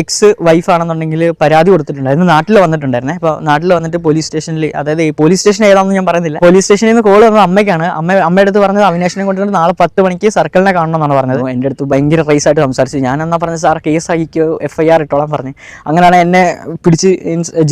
X wife ആണെന്നുണ്ടെങ്കിൽ പരാതി കൊടുത്തിട്ടുണ്ടായിരുന്നു. നാട്ടിൽ വന്നിട്ടുണ്ടായിരുന്നേ. അപ്പോൾ നാട്ടിൽ വന്നിട്ട് പോലീസ് സ്റ്റേഷനിൽ അതായത് ഈ പോലീസ് സ്റ്റേഷൻ ഏതാണെന്ന് ഞാൻ പറയുന്നില്ല. പോലീസ് സ്റ്റേഷനിൽ നിന്ന് കോൾ വന്നത് അമ്മയ്ക്കാണ്. അമ്മ അമ്മയുടെ അടുത്ത് പറഞ്ഞത് അവിനാശിനെ കൊണ്ടുവന്നിട്ട് നാളെ പത്ത് മണിക്ക് സർക്കിളിനെ കാണണം എന്നാണ് പറഞ്ഞത് എന്റെ അടുത്ത് ഭയങ്കര റൈസ് ആയിട്ട് സംസാരിച്ചു. ഞാൻ എന്നാ പറഞ്ഞത് സാർ കേസ് ആയിക്കോ എഫ് ഐ ആർ ഇട്ടോളാൻ പറഞ്ഞു. അങ്ങനെയാണ് എന്നെ പിടിച്ച്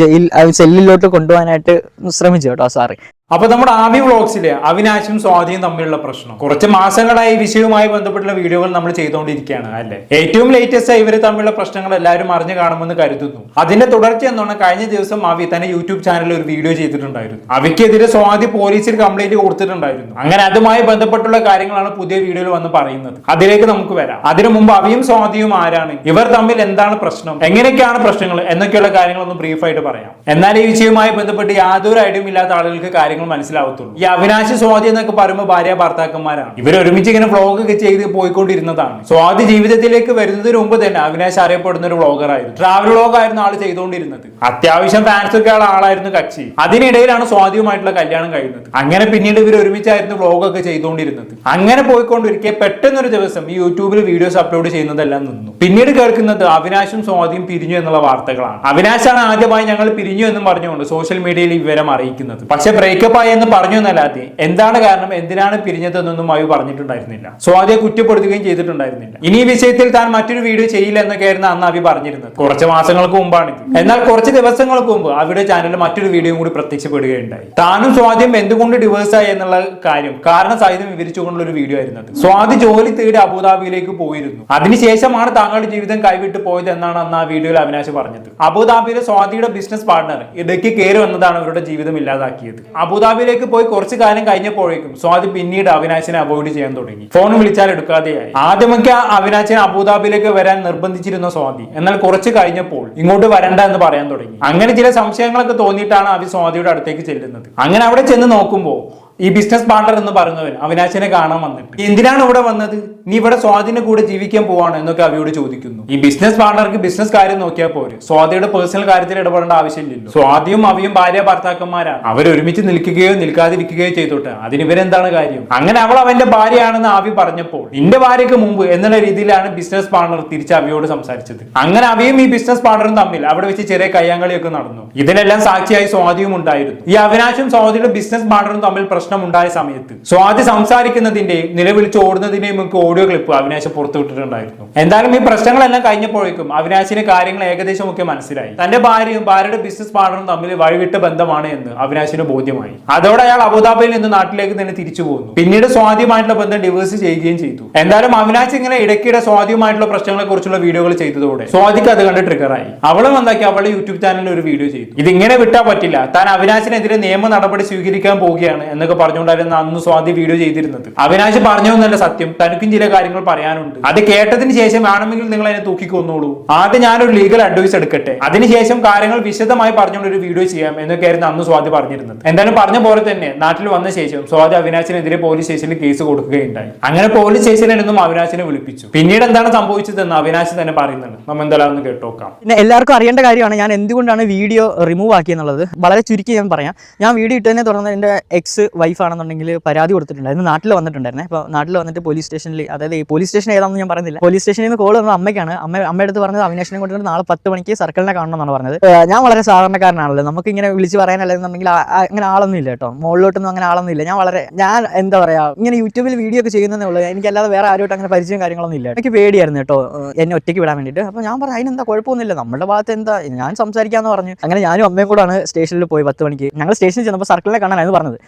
ജയിൽ സെല്ലിലോട്ട് കൊണ്ടുപോകാനായിട്ട് ശ്രമിച്ചു കേട്ടോ സാറ്. അപ്പൊ നമ്മുടെ ആവി വ്ളോഗ്സിലെ അവിനാശും സ്വാധീനം തമ്മിലുള്ള പ്രശ്നം. കുറച്ച് മാസങ്ങളായി വിഷയവുമായി ബന്ധപ്പെട്ടുള്ള വീഡിയോകൾ നമ്മൾ ചെയ്തുകൊണ്ടിരിക്കുകയാണ് അല്ലെ? ഏറ്റവും ലേറ്റസ്റ്റ് ഇവർ തമ്മിലുള്ള പ്രശ്നങ്ങൾ എല്ലാവരും അറിഞ്ഞു കാണുമെന്ന് കരുതുന്നു. അതിന്റെ തുടർച്ച എന്നാണ് കഴിഞ്ഞ ദിവസം അവി തന്നെ യൂട്യൂബ് ചാനലിൽ ഒരു വീഡിയോ ചെയ്തിട്ടുണ്ടായിരുന്നു. അവയ്ക്കെതിരെ സ്വാതി പോലീസിൽ കംപ്ലൈന്റ് കൊടുത്തിട്ടുണ്ടായിരുന്നു. അങ്ങനെ അതുമായി ബന്ധപ്പെട്ടുള്ള കാര്യങ്ങളാണ് പുതിയ വീഡിയോയിൽ വന്ന് പറയുന്നത്. അതിലേക്ക് നമുക്ക് വരാം. അതിനു മുമ്പ് അവിയും സ്വാതിയും ആരാണ്? ഇവർ തമ്മിൽ എന്താണ് പ്രശ്നം? എങ്ങനെയൊക്കെയാണ് പ്രശ്നങ്ങൾ? എന്നൊക്കെയുള്ള കാര്യങ്ങളൊന്ന് ബ്രീഫായിട്ട് പറയാം. എന്നാൽ ഈ വിഷയവുമായി ബന്ധപ്പെട്ട് യാതൊരു ഐഡിയയും ഇല്ലാത്ത ആളുകൾക്ക് കാര്യങ്ങൾ മനസ്സിലാവത്തുള്ളൂ. ഈ അവിനാശി സ്വാതി എന്നൊക്കെ പറയുമ്പോൾ ഭാര്യ ഭർത്താക്കന്മാരാണ്. ഇവർ ഒരുമിച്ച് ഇങ്ങനെ വ്ളോഗ് ഒക്കെ ചെയ്ത് പോയിക്കൊണ്ടിരുന്നതാണ്. സ്വാതി ജീവിതത്തിലേക്ക് വരുന്നതിന് മുമ്പ് തന്നെ അവിനാശ് അറിയപ്പെടുന്ന ഒരു വ്ളോഗർ ആയിരുന്നു. ട്രാവൽ വ്ളോഗ് ആയിരുന്നു ആൾ ചെയ്തുകൊണ്ടിരുന്നത്. അത്യാവശ്യം ഫാൻസ് ഒക്കെ ഉള്ള ആളായിരുന്നു കക്ഷി. അതിനിടയിലാണ് സ്വാതിയുമായിട്ടുള്ള കല്യാണം കഴിയുന്നത്. അങ്ങനെ പിന്നീട് ഇവർ ഒരുമിച്ചായിരുന്നു വ്ളോഗ് ഒക്കെ ചെയ്തുകൊണ്ടിരുന്നത്. അങ്ങനെ പോയിക്കൊണ്ടിരിക്കെ പെട്ടെന്നൊരു ദിവസം ഈ യൂട്യൂബിൽ വീഡിയോസ് അപ്ലോഡ് ചെയ്യുന്നതെല്ലാം നിന്നു. പിന്നീട് കേൾക്കുന്നത് അവിനാശും സ്വാതിയും പിരിഞ്ഞു എന്നുള്ള വാർത്തകളാണ്. അവിനാശാണ് ആദ്യമായി ഞങ്ങൾ പിരിഞ്ഞു എന്നും പറഞ്ഞുകൊണ്ട് സോഷ്യൽ മീഡിയയിൽ വിവരം അറിയിക്കുന്നത്. പക്ഷെ ബ്രേക്കപ്പ് ആയി എന്ന് പറഞ്ഞു എന്നല്ലാതെ എന്താണ് കാരണം? എന്തിനാണ് പിരിഞ്ഞതെന്നൊന്നും അയു പറഞ്ഞിട്ടുണ്ടായിരുന്നില്ല. സോ സ്വാതിയെ കുറ്റപ്പെടുത്തുകയും ചെയ്തിട്ടുണ്ടായിരുന്നില്ല. ഇനി ഈ വിഷയത്തിൽ താൻ മറ്റൊരു വീഡിയോ ചെയ്യില്ല എന്നൊക്കെയായിരുന്നു അന്ന് അവി പറഞ്ഞിരുന്നത്. കുറച്ച് മാസങ്ങൾക്ക് മുമ്പാണ് എന്നാൽ കുറച്ച് ദിവസങ്ങൾക്ക് മുമ്പ് അവിടെ ചാനലിൽ മറ്റൊരു വീഡിയോ കൂടി പ്രത്യക്ഷപ്പെടുകയുണ്ടായി. താനും സ്വാദ്യം എന്തുകൊണ്ട് ഡിവേഴ്സ് ആയി എന്നുള്ള കാര്യം കാരണം സഹിതം വിവരിച്ചുകൊണ്ടുള്ള ഒരു വീഡിയോ ആയിരുന്നത് സ്വാതി ജോലി തേടി അബുദാബിയിലേക്ക് പോയിരുന്നു. അതിനുശേഷമാണ് താങ്കളുടെ ജീവിതം കൈവിട്ട് പോയത് എന്നാണ് അന്ന് ആ വീഡിയോയിൽ അവിനാശ് പറഞ്ഞത്. അബുദാബിയിലെ സ്വാതിയുടെ ബിസിനസ് പാർട്ണർ ഇടയ്ക്ക് കയറി വന്നതാണ് അവരുടെ ജീവിതം ഇല്ലാതാക്കിയത്. അബുദാബിയിലേക്ക് പോയി കുറച്ച് കാലം കഴിഞ്ഞപ്പോഴേക്കും സ്വാതി പിന്നീട് അവിനാശിനെ അവോയ്ഡ് ചെയ്യാൻ തുടങ്ങി. ഫോൺ വിളിച്ചാൽ എടുക്കാതെയായി. ആദ്യമൊക്കെ അവിനാശിനെ അബുദാബിയിലേക്ക് വരാൻ നിർബന്ധിച്ചിരുന്ന സ്വാതി. എന്നാൽ കുറച്ച് കഴിഞ്ഞപ്പോൾ ഇങ്ങോട്ട് വരണ്ട എന്ന് പറയാൻ തുടങ്ങി. അങ്ങനെ ചില സംശയങ്ങളൊക്കെ തോന്നിയിട്ടാണ് അവി സ്വാതിയുടെ അടുത്തേക്ക് ചെല്ലുന്നത്. അങ്ങനെ അവിടെ ചെന്ന് നോക്കുമ്പോൾ ഈ ബിസിനസ് പാർട്ണർ എന്ന് പറഞ്ഞവൻ അവിനാശിനെ കാണാൻ വന്നിട്ട്. എന്തിനാണ് ഇവിടെ വന്നത്? നീ ഇവിടെ സ്വാതിന് കൂടെ ജീവിക്കാൻ പോവാണ് എന്നൊക്കെ അവിയോട് ചോദിക്കുന്നു. ഈ ബിസിനസ് പാർട്ണർക്ക് ബിസിനസ് കാര്യം നോക്കിയാൽ പോരെ. സ്വാതിയുടെ പേഴ്സണൽ കാര്യത്തിൽ ഇടപെടേണ്ട ആവശ്യമില്ലല്ലോ. സ്വാതിയും അവിയും ഭാര്യ ഭർത്താക്കന്മാരാണ്. അവർ ഒരുമിച്ച് നിൽക്കുകയോ നിൽക്കാതിരിക്കുകയോ ചെയ്തോട്ടെ. അതിന് ഇവരെന്താണ് കാര്യം? അങ്ങനെ അവൾ അവന്റെ ഭാര്യയാണെന്ന് ആവി പറഞ്ഞപ്പോൾ നിന്റെ ഭാര്യയ്ക്ക് മുമ്പ് എന്നുള്ള രീതിയിലാണ് ബിസിനസ് പാർട്ണർ തിരിച്ച് അവിയോട് സംസാരിച്ചത്. അങ്ങനെ അവിയും ഈ ബിസിനസ് പാർട്ണറും തമ്മിൽ അവിടെ വെച്ച് ചെറിയ കയ്യാങ്കളിയൊക്കെ നടന്നു. ഇതിനെല്ലാം സാക്ഷിയായി സ്വാതിയും ഉണ്ടായിരുന്നു. ഈ അവിനാശും സ്വാതിയുടെ ബിസിനസ് പാർട്ണറും തമ്മിൽ പ്രശ്നം ഉണ്ടായ സമയത്ത്. സ്വാതി സംസാരിക്കുന്നതിന്റെയും നിലവിളിച്ച് ഓടുന്നതിന്റെയും ഒക്കെ ഓഡിയോ ക്ലിപ്പ് അവിനാശ് പുറത്തുവിട്ടിട്ടുണ്ടായിരുന്നു. എന്തായാലും ഈ പ്രശ്നങ്ങളെല്ലാം കഴിഞ്ഞപ്പോഴേക്കും അവിനാശിന് കാര്യങ്ങൾ ഏകദേശം ഒക്കെ മനസ്സിലായി. തന്റെ ഭാര്യയും ഭാര്യയുടെ ബിസിനസ് പാർട്ണറും തമ്മിൽ വഴിവിട്ട ബന്ധമാണ് എന്ന് അവിനാശിന് ബോധ്യമായി. അതോടെ അയാൾ അബുദാബിയിൽ നിന്ന് നാട്ടിലേക്ക് തന്നെ തിരിച്ചു പോകുന്നു പിന്നീട് സ്വാതിയുമായിട്ടുള്ള ബന്ധം ഡിവേഴ്സ് ചെയ്യുകയും ചെയ്തു. എന്തായാലും അവിനാശ് ഇങ്ങനെ ഇടയ്ക്കിടെ സ്വാതിയുമായിട്ടുള്ള പ്രശ്നങ്ങളെ കുറിച്ചുള്ള വീഡിയോകൾ ചെയ്തതോടെ സ്വാതിക്ക് അത് കണ്ട് ട്രിഗറായി അവളും എന്താക്കി അവളുടെ യൂട്യൂബ് ചാനലിൽ ഒരു വീഡിയോ ചെയ്തു. ഇതിങ്ങനെ വിട്ടാൽ പറ്റില്ല. താൻ അവിനാശിനെതിരെ നിയമ നടപടി സ്വീകരിക്കാൻ പോവുകയാണ് എന്നൊക്കെ പറഞ്ഞുകൊണ്ടായിരുന്നു അന്ന് സ്വാതി വീഡിയോ ചെയ്തിരുന്നത്. അവിനാശ് പറഞ്ഞൊന്നല്ല സത്യം. തനിക്കും ചില കാര്യങ്ങൾ പറയാനുണ്ട്. അത് കേട്ടതിന് ശേഷം വേണമെങ്കിൽ നിങ്ങൾ അതിനെ തൂക്കിക്കൊന്നോളൂ. ആദ്യം ഞാനൊരു ലീഗൽ അഡ്വൈസ് എടുക്കട്ടെ. അതിനുശേഷം കാര്യങ്ങൾ വിശദമായി പറഞ്ഞുകൊണ്ട് ഒരു വീഡിയോ ചെയ്യാം എന്നൊക്കെയായിരുന്നു അന്ന് സ്വാതി പറഞ്ഞിരുന്നത്. എന്തായാലും പറഞ്ഞ പോലെ തന്നെ നാട്ടിൽ വന്ന ശേഷം സ്വാതി അവിനാശിനെതിരെ പോലീസ് സ്റ്റേഷനിൽ കേസ് കൊടുക്കുകയുണ്ടായി. അങ്ങനെ പോലീസ് സ്റ്റേഷനിൽ നിന്നും അവിനാശിനെ വിളിപ്പിച്ചു. പിന്നീട് എന്താണ് സംഭവിച്ചതെന്ന് അവിനാശ് തന്നെ പറയുന്നുണ്ട്. നമ്മൾ എന്തായാലും കേട്ടോക്കാം. പിന്നെ എല്ലാവർക്കും അറിയേണ്ട കാര്യമാണ് ഞാൻ എന്തുകൊണ്ടാണ് വീഡിയോ റിമൂവ് ആക്കിയെന്നുള്ളത്. വളരെ ചുരുക്കി ഞാൻ പറയാം. ഞാൻ വീഡിയോ ഇട്ടതിനെ തുടർന്ന് എന്റെ എക്സ് വൈഫ് ആണെന്നുണ്ടെങ്കിൽ പരാതി കൊടുത്തിട്ടുണ്ടായിരുന്നു. നാട്ടിൽ വന്നിട്ടുണ്ടായിരുന്നേ. അപ്പോൾ നാട്ടിൽ വന്നിട്ട് പോലീസ് സ്റ്റേഷനിൽ അതായത് ഈ പോലീസ് സ്റ്റേഷൻ ഏതാണെന്ന് ഞാൻ പറഞ്ഞില്ല പോലീസ് സ്റ്റേഷനിൽ നിന്ന് കോൾ വന്നത് അമ്മയ്ക്കാണ്. അമ്മ അമ്മയുടെ അടുത്ത് പറഞ്ഞത് അവിനാശിനെ കൊണ്ടുവന്ന് നാളെ പത്ത് മണിക്ക് സർക്കിളിനെ കാണണം എന്നാണ് പറഞ്ഞത് ഞാൻ വളരെ സാധാരണക്കാരനാണല്ലോ. നമുക്ക് ഇങ്ങനെ വിളിച്ച് പറയാനല്ലെന്നുണ്ടെങ്കിൽ അങ്ങനെ ആളൊന്നും ഇല്ല കേട്ടോ. മുകളിലോട്ടൊന്നും അങ്ങനെ ആളൊന്നും ഇല്ല ഞാൻ വളരെ ഞാൻ എന്താ പറയാ ഇങ്ങനെ യൂട്യൂബിൽ വീഡിയോ ഒക്കെ ചെയ്യുന്നതേ ഉള്ളൂ. എനിക്കല്ലാതെ വേറെ ആരുമായിട്ട് അങ്ങനെ പരിചയം കാര്യങ്ങളൊന്നും ഇല്ല. എനിക്ക് പേടിയായിരുന്നു കേട്ടോ എന്നെ ഒറ്റയ്ക്ക് വിടാൻ വേണ്ടിയിട്ട്. അപ്പോൾ ഞാൻ പറഞ്ഞു അതിനെന്താ കുഴപ്പമൊന്നുമില്ല. നമ്മുടെ ഭാഗത്ത് എന്താ? ഞാൻ സംസാരിക്കാമെന്ന് പറഞ്ഞു. അങ്ങനെ ഞാനും അമ്മയും കൂടാണ് സ്റ്റേഷനിൽ പോയി പത്ത് മണിക്ക്. ഞങ്ങൾ സ്റ്റേഷനിൽ ചെന്നപ്പോൾ സർക്കിളിനെ കാണാനായിരുന്നു പറഞ്ഞത്.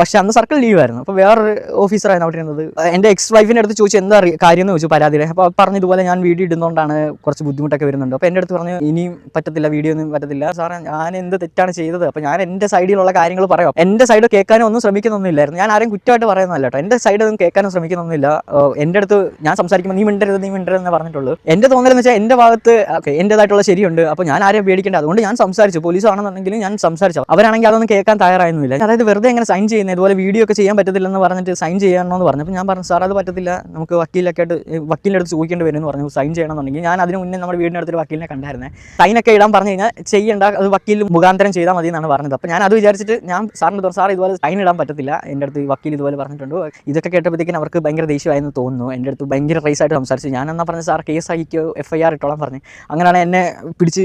പക്ഷെ അന്ന് സർക്കിൾ ലീവായിരുന്നു അപ്പോൾ വേറൊരു ഓഫീസറായിരുന്നു അവിടെ ഇരുന്നത്. എന്റെ എക്സ് വൈഫിന്റെ അടുത്ത് ചോദിച്ചു എന്താ കാര്യം എന്ന് ചോദിച്ചു പരാതിയിലെ. അപ്പോൾ പറഞ്ഞു ഇതുപോലെ ഞാൻ വീഡിയോ ഇടുന്നതുകൊണ്ടാണ് കുറച്ച് ബുദ്ധിമുട്ടൊക്കെ വരുന്നുണ്ട്. അപ്പോൾ എന്റെ അടുത്ത് പറഞ്ഞു ഇനിയും പറ്റത്തില്ല വീഡിയോ ഒന്നും പറ്റത്തില്ല. സാറേ ഞാൻ എന്ത് തെറ്റാണ് ചെയ്തത്? അപ്പോൾ ഞാൻ എന്റെ സൈഡിലുള്ള കാര്യങ്ങൾ പറയാം. എന്റെ സൈഡ് കേൾക്കാനും ഒന്നും ശ്രമിക്കുന്നൊന്നുമില്ലായിരുന്നു. ഞാൻ ആരെയും കുറ്റമായിട്ട് പറയുന്നതല്ല കേട്ടോ. എന്റെ സൈഡ് ഒന്നും കേൾക്കാനും ശ്രമിക്കുന്നൊന്നുമില്ല. എന്റെ അടുത്ത് ഞാൻ സംസാരിക്കുമ്പോൾ നീ മിണ്ടരുത് നീ മിണ്ടരുത് എന്ന് പറഞ്ഞിട്ടുള്ളൂ. എന്റെ തോന്നലെന്ന് വെച്ചാൽ എന്റെ ഭാഗത്ത് ഓക്കെ എന്റെതായിട്ടുള്ള ശരിയുണ്ട്. അപ്പോൾ ഞാൻ ആരെയും പേടിക്കേണ്ട. അതുകൊണ്ട് ഞാൻ സംസാരിച്ചു. പോലീസ് ആണെന്നുണ്ടെങ്കിലും ഞാൻ സംസാരിച്ചു. അവരാണെങ്കിൽ അതൊന്നും കേൾക്കാൻ തയ്യാറായിരുന്നില്ല. അതായത് വെറുതെ എങ്ങനെ സൈൻ ചെയ്യുന്ന പിന്നെ ഇതുപോലെ വീഡിയോ ഒക്കെ ചെയ്യാൻ പറ്റത്തില്ലെന്ന് പറഞ്ഞിട്ട് സൈൻ ചെയ്യണമെന്ന് പറഞ്ഞു അപ്പോൾ ഞാൻ പറഞ്ഞു സാർ അത് പറ്റത്തില്ല. നമുക്ക് വക്കീലൊക്കെ വക്കീലിന്റെ അടുത്ത് ചോദിക്കേണ്ടി വരും എന്ന് പറഞ്ഞു. സൈൻ ചെയ്യണമെന്നുണ്ടെങ്കിൽ ഞാൻ അതിന് മുന്നേ നമ്മുടെ വീടിന്റെ അടുത്തൊരു വക്കീലിനെ കണ്ടായിരുന്നേ. സൈനൊക്കെ ഇടാൻ പറഞ്ഞു കഴിഞ്ഞാൽ ചെയ്യേണ്ട അത് വക്കീൽ മുഖാന്തരം ചെയ്താൽ മതി എന്നാണ് പറഞ്ഞത്. അപ്പോൾ ഞാൻ അത് വിചാരിച്ചിട്ട് ഞാൻ സാറിന് തോന്നുന്നു സാർ ഇതുപോലെ സൈൻ ഇടാൻ പറ്റത്തില്ല. എന്റെ അടുത്ത് വക്കീൽ ഇതുപോലെ പറഞ്ഞിട്ടുണ്ട്. ഇതൊക്കെ കേട്ടപ്പോഴത്തേക്കും അവർക്ക് ഭയങ്കര ദേഷ്യമായെന്ന് തോന്നുന്നു. എന്റെ അടുത്ത് ഭയങ്കര റൈസ് ആയിട്ട് സംസാരിച്ചു. ഞാൻ എന്നാ പറഞ്ഞു സാർ കേസ് ആയിക്കോ എഫ് ഐ ആർ ഇട്ടോളാൻ പറഞ്ഞു. അങ്ങനെയാണ് എന്നെ പിടിച്ച്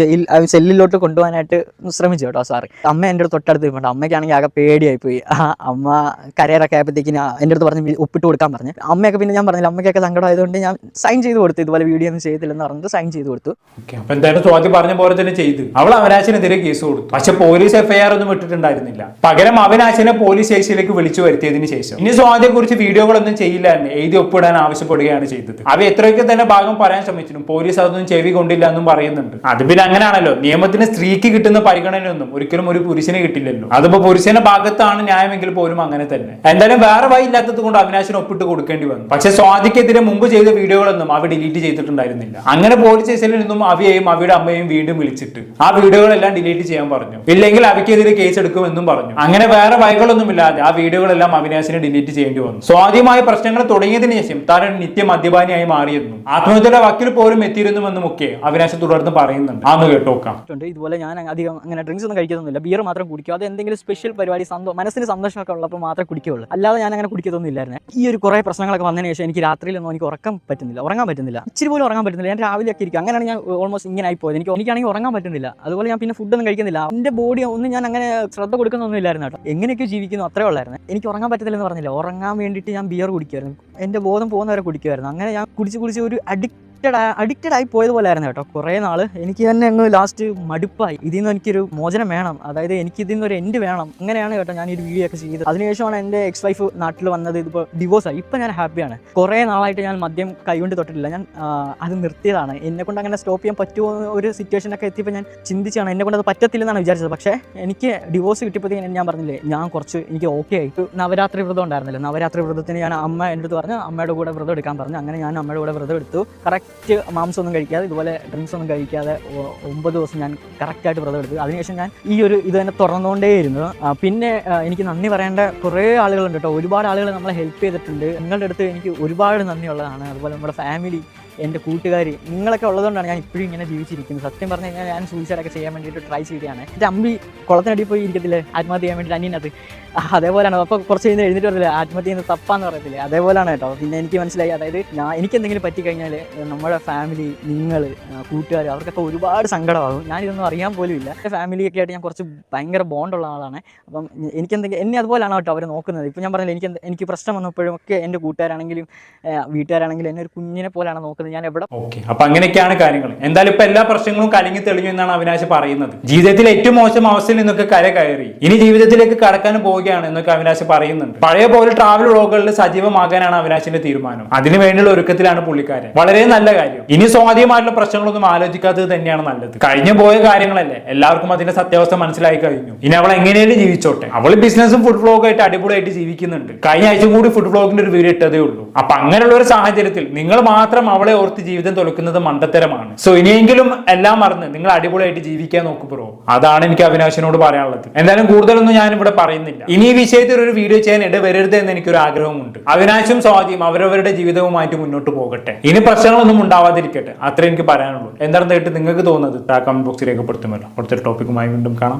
ജയിൽ സെല്ലിലോട്ട് കൊണ്ടുപോകാനായിട്ട് ശ്രമിച്ചു കേട്ടോ സാർ അമ്മ എന്റെ അടുത്ത് തൊട്ടടുത്ത് നിൽപ്പുണ്ട് അമ്മയ്ക്കാണെങ്കിൽ ആകെ പേടിയായി പോയി ആ, അമ്മ കരയറൊക്കെ ആയപ്പോഴത്തേക്കിന് എന്റെ അടുത്ത് പറഞ്ഞ് ഒപ്പിട്ട് കൊടുക്കാൻ പറഞ്ഞു. അമ്മയൊക്കെ പിന്നെ ഞാൻ പറഞ്ഞില്ല അമ്മയ്ക്കൊക്കെ സങ്കടം ആയതുകൊണ്ട് ഞാൻ സൈൻ ചെയ്ത് കൊടുത്തു. ഇതുപോലെ വീഡിയോ ഒന്നും ചെയ്തില്ലെന്ന് പറഞ്ഞിട്ട് സൈൻ ചെയ്ത് കൊടുത്തു. അപ്പൊ എന്തായാലും സ്വാതി പറഞ്ഞ പോലെ തന്നെ ചെയ്തു. അവൾ അവനാശിനെതിരെ കേസ് കൊടുത്തു. പക്ഷെ പോലീസ് എഫ്ഐആർ ഒന്നും ഇട്ടിട്ടുണ്ടായിരുന്നില്ല. പകരം അവനാശിനെ പോലീസ് സ്റ്റേഷനിലേക്ക് വിളിച്ചു വരുത്തിയതിനു ശേഷം. ഇനി സ്വാതിയെ കുറിച്ച് വീഡിയോകളൊന്നും ചെയ്യില്ല എന്ന് എഴുതി ഒപ്പിടാൻ ആവശ്യപ്പെടുകയാണ് ചെയ്തത്. അവ എത്രയൊക്കെ തന്നെ ഭാഗം പറയാൻ ശ്രമിച്ചിട്ടും പോലീസ് അതൊന്നും ചെവി കൊണ്ടില്ല എന്നും പറയുന്നുണ്ട്. അത് പിന്നെ അങ്ങനെയാണല്ലോ. നിയമത്തിന് സ്ത്രീക്ക് കിട്ടുന്ന പരിഗണനയൊന്നും ഒരിക്കലും ഒരു പുരുഷന് കിട്ടില്ലല്ലോ. അതിപ്പോ പുരുഷന്റെ ഭാഗത്താണ് ന്യായമെങ്കിൽ പോലും അങ്ങനെ തന്നെ. എന്തായാലും വേറെ വഴി ഇല്ലാത്തത് കൊണ്ട് അവിനാശിന് ഒപ്പിട്ട് കൊടുക്കേണ്ടി വന്നു. പക്ഷെ സ്വാതിക്കെതിരെ മുമ്പ് ചെയ്ത വീഡിയോകളൊന്നും അവ ഡിലീറ്റ് ചെയ്തിട്ടുണ്ടായിരുന്നില്ല. അങ്ങനെ പോലീസ് സ്റ്റേഷനിൽ നിന്നും അവയെയും അവയുടെ അമ്മയെയും വീണ്ടും വിളിച്ചിട്ട് ആ വീഡിയോകളെല്ലാം ഡിലീറ്റ് ചെയ്യാൻ പറഞ്ഞു. ഇല്ലെങ്കിൽ അവയ്ക്കെതിരെ കേസ് എടുക്കുമെന്നും പറഞ്ഞു. അങ്ങനെ വേറെ വഴികളൊന്നുമില്ലാതെ ആ വീഡിയോകളെല്ലാം അവിനാശിനെ ഡിലീറ്റ് ചെയ്യേണ്ടി വന്നു. സ്വാധീനമായ പ്രശ്നങ്ങൾ തുടങ്ങിയതിനു ശേഷം താൻ നിത്യ മദ്യപാനിയായി മാറിയിരുന്നു. ആത്മഹത്യയുടെ വക്കിൽ പോലും എത്തിയിരുന്നുവെന്നും ഒക്കെ അവിനാശ് തുടർന്ന് പറയുന്നുണ്ട്. ആന്ന് കേട്ടോക്കാം. ഇതുപോലെ ഞാൻ അധികം അങ്ങനെ ഡ്രിങ്ക്സ് ഒന്നും കഴിക്കുന്നില്ല ബിയർ മാത്രം കുടിക്കും. അത് എന്തെങ്കിലും സ്പെഷ്യൽ പരിപാടി സന്തോഷം മനസ്സിന് സന്തോഷമൊക്കെ ഉള്ളപ്പോൾ മാത്രമേ കുടിക്കുകയുള്ളൂ. അല്ലാതെ ഞാൻ അങ്ങനെ കുടിക്കത്തൊന്നും ഇല്ലായിരുന്നു. ഈ ഒരു കുറേ പ്രശ്നങ്ങളൊക്കെ വന്നതിന് ശേഷം എനിക്ക് രാത്രിയിലൊന്നും എനിക്ക് ഉറക്കം പറ്റുന്നില്ല. ഉറങ്ങാൻ പറ്റുന്നില്ല. ഇച്ചിരി പോലും ഉറങ്ങാൻ പറ്റുന്നില്ല. ഞാൻ രാവിലെ ഒക്കെ ഇരിക്കും. അങ്ങനെയാണ് ഞാൻ ഓൾമോസ്റ്റ് ഇങ്ങനെ ആയിപ്പോയത്. എനിക്ക് എനിക്കാണെങ്കിൽ ഉറങ്ങാൻ പറ്റുന്നില്ല. അതുപോലെ ഞാൻ പിന്നെ ഫുഡൊന്നും കഴിക്കുന്നില്ല. എന്റെ ബോഡി ഒന്നും ഞാൻ അങ്ങനെ ശ്രദ്ധ കൊടുക്കുന്നൊന്നും ഇല്ലായിരുന്നു കേട്ടോ. എങ്ങനെയൊക്കെ ജീവിക്കുന്നു അത്രേ ഉള്ളായിരുന്നു. എനിക്ക് ഉറങ്ങാൻ പറ്റത്തില്ലെന്ന് പറഞ്ഞില്ല? ഉറങ്ങാൻ വേണ്ടിയിട്ട് ഞാൻ ബിയർ കുടിക്കുമായിരുന്നു എന്റെ ബോധം പോകുന്നവരെ കുടിക്കുമായിരുന്നു അങ്ങനെ ഞാൻ കുടിച്ച് കുടിച്ച് ഒരു അഡിക്റ്റഡ് അഡിക്റ്റഡ് ആയി പോയതുപോലെ ആയിരുന്നു കേട്ടോ. കുറേ നാൾ എനിക്ക് തന്നെ അങ്ങ് ലാസ്റ്റ് മടുപ്പായി. ഇതിൽ നിന്ന് എനിക്കൊരു മോചനം വേണം. അതായത് എനിക്ക് ഇതിൽ നിന്ന് ഒരു എൻഡ് വേണം. അങ്ങനെയാണ് കേട്ടോ ഞാൻ ഈ ഒരു വീഡിയോ ഒക്കെ ചെയ്തത്. അതിനുശേഷമാണ് എന്റെ എക്സ് വൈഫ് നാട്ടിൽ വന്നത്. ഇതിപ്പോൾ ഡിവോഴ്സ് ആയി. ഇപ്പം ഞാൻ ഹാപ്പിയാണ് കുറേ നാളായിട്ട് ഞാൻ മദ്യം കൈകൊണ്ട് തൊട്ടിട്ടില്ല. ഞാൻ അത് നിർത്തിയതാണ്. എന്നെ കൊണ്ട് അങ്ങനെ സ്റ്റോപ്പ് ചെയ്യാൻ പറ്റുമോ ഒരു സിറ്റുവേഷനൊക്കെ എത്തിയപ്പോൾ ഞാൻ ചിന്തിച്ചാണ് എന്നെ കൊണ്ട് അത് പറ്റത്തില്ലെന്നാണ് വിചാരിച്ചത്. പക്ഷേ എനിക്ക് ഡിവോഴ്സ് കിട്ടിയപ്പോഴത്തേക്കും ഞാൻ പറഞ്ഞില്ലേ ഞാൻ കുറച്ച് എനിക്ക് ഓക്കെ ആയി. നവരാത്രി വ്രതം ഉണ്ടായിരുന്നില്ല? നവരാത്രി വ്രതത്തിന് ഞാൻ അമ്മ എന്റെ അടുത്ത് പറഞ്ഞു അമ്മയുടെ കൂടെ വ്രതം എടുക്കാൻ പറഞ്ഞു. അങ്ങനെ ഞാൻ അമ്മയുടെ കൂടെ വ്രതം എടുത്തു. കറക്റ്റ് മാംസം ഒന്നും കഴിക്കാതെ ഇതുപോലെ ഡ്രിങ്ക്സ് ഒന്നും കഴിക്കാതെ ഒമ്പത് ദിവസം ഞാൻ കറക്റ്റായിട്ട് വ്രതം എടുത്തു. അതിനുശേഷം ഞാൻ ഈ ഒരു ഇത് തന്നെ തുറന്നുകൊണ്ടേയിരുന്നു. പിന്നെ എനിക്ക് നന്ദി പറയേണ്ട കുറേ ആളുകളുണ്ട് കേട്ടോ. ഒരുപാട് ആളുകൾ നമ്മളെ ഹെൽപ്പ് ചെയ്തിട്ടുണ്ട്. നിങ്ങളുടെ അടുത്ത് എനിക്ക് ഒരുപാട് നന്ദിയുള്ളതാണ്. അതുപോലെ നമ്മുടെ ഫാമിലി എന്റെ കൂട്ടുകാർ നിങ്ങളൊക്കെ ഉള്ളതുകൊണ്ടാണ് ഞാൻ ഇപ്പോഴും ഇങ്ങനെ ജീവിച്ചിരിക്കുന്നത്. സത്യം പറഞ്ഞു കഴിഞ്ഞാൽ ഞാൻ സൂയിസൈഡൊക്കെ ചെയ്യാൻ വേണ്ടിയിട്ട് ട്രൈ ചെയ്തതാണ്. എന്റെ അമ്പി കുളത്തിനടി പോയി ഇരിക്കത്തില്ലേ? ആത്മഹത്യ ചെയ്യാൻ വേണ്ടിയിട്ട് അനിയനത് അതേപോലെയാണ്. അപ്പോൾ കുറച്ച് കഴിഞ്ഞ് എഴുന്നേറ്റ് വരില്ല ആത്മഹത്യ ചെയ്യുന്നത് തപ്പാന്ന് പറയത്തില്ലേ? അതേപോലെയാണ് കേട്ടോ. പിന്നെ എനിക്ക് മനസ്സിലായി. അതായത് ഞാൻ എനിക്ക് എന്തെങ്കിലും പറ്റിക്കഴിഞ്ഞാൽ നമ്മുടെ ഫാമിലി നിങ്ങൾ കൂട്ടുകാർ അവർക്കൊക്കെ ഒരുപാട് സങ്കടമാകും. ഞാനിതൊന്നും അറിയാൻ പോലും ഇല്ല. എന്റെ ഫാമിലിയൊക്കെ ആയിട്ട് ഞാൻ കുറച്ച് ഭയങ്കര ബോണ്ടുള്ള ആളാണ്. അപ്പം എനിക്ക് എന്തെങ്കിലും എന്നെ അതുപോലെയാണ് കേട്ടോ അവർ നോക്കുന്നത്? ഇപ്പം ഞാൻ പറഞ്ഞില്ല എനിക്ക് എനിക്ക് പ്രശ്നം വന്നപ്പോഴും ഒക്കെ എന്റെ കൂട്ടുകാരാണെങ്കിലും വീട്ടുകാരാണെങ്കിലും എന്നെ ഒരു കുഞ്ഞിനെ പോലെയാണ് നോക്കുന്നത്. ഞാൻ എവിടെ ഓക്കെ അപ്പൊ അങ്ങനെയൊക്കെയാണ് കാര്യങ്ങൾ. എന്തായാലും ഇപ്പൊ എല്ലാ പ്രശ്നങ്ങളും കലങ്ങി തെളിഞ്ഞു എന്നാണ് അവിനാശ് പറയുന്നത്. ജീവിതത്തിൽ ഏറ്റവും മോശം അവസ്ഥയിൽ നിന്നൊക്കെ കര കയറി. ഇനി ജീവിതത്തിലേക്ക് കടക്കാൻ പോവുകയാണ് എന്നൊക്കെ അവിനാശ് പറയുന്നുണ്ട്. പഴയ പോലെ ട്രാവൽ വ്ളോഗുകളിൽ സജീവമാകാനാണ് അവിനാശിന്റെ തീരുമാനം. അതിനു വേണ്ടിയുള്ള ഒരുക്കത്തിലാണ് പുള്ളിക്കാരൻ. വളരെ നല്ല കാര്യം. ഇനി സ്വാധീനമായിട്ടുള്ള പ്രശ്നങ്ങളൊന്നും ആലോചിക്കാത്തത് തന്നെയാണ് നല്ലത്. കഴിഞ്ഞു പോയ കാര്യങ്ങളല്ലേ? എല്ലാവർക്കും അതിന്റെ സത്യാവസ്ഥ മനസ്സിലായി കഴിഞ്ഞു. ഇനി അവൾ എങ്ങനെയാണ് ജീവിച്ചോട്ടെ. അവൾ ബിസിനസ്സും ഫുഡ് വ്ളോഗും ആയിട്ട് അടിപൊളിയായിട്ട് ജീവിക്കുന്നുണ്ട്. കഴിഞ്ഞ ആഴ്ച കൂടി ഫുഡ് വ്ളോഗിന്റെ ഒരു വീഡിയോ ഇട്ടതേ ഉള്ളൂ. അപ്പൊ അങ്ങനെയുള്ള ഒരു സാഹചര്യത്തിൽ നിങ്ങൾ മാത്രം അവളെ ഓർത്ത് ജീവിതം തൊലക്കുന്നത് മണ്ടത്തരമാണ്. സോ ഇനിയെങ്കിലും എല്ലാം മറന്ന് നിങ്ങൾ അടിപൊളിയായിട്ട് ജീവിക്കാൻ നോക്കു ബ്രോ അതാണ് എനിക്ക് അവിനാശിനോട് പറയാനുള്ളത്. എന്തായാലും കൂടുതലൊന്നും ഞാൻ ഇവിടെ പറയുന്നില്ല. ഇനി ഈ വിഷയത്തിൽ ഒരു വീഡിയോ ചെയ്യാൻ ഇടവരരുത് എന്ന് എനിക്കൊരു ആഗ്രഹമുണ്ട്. അവിനാശും സ്വാധീനം അവരവരുടെ ജീവിതവുമായിട്ട് മുന്നോട്ട് പോകട്ടെ. ഇനി പ്രശ്നങ്ങളൊന്നും ഉണ്ടാവാതിരിക്കട്ടെ. അത്രേ എനിക്ക് പറയാനുള്ളൂ. എന്താണെന്ന് നിങ്ങൾക്ക് തോന്നുന്നത് ആ കമന്റ് ബോക്സിൽ രേഖപ്പെടുത്തുമല്ലോ. അടുത്തൊരു ടോപ്പിക്കുമായി വീണ്ടും കാണാം.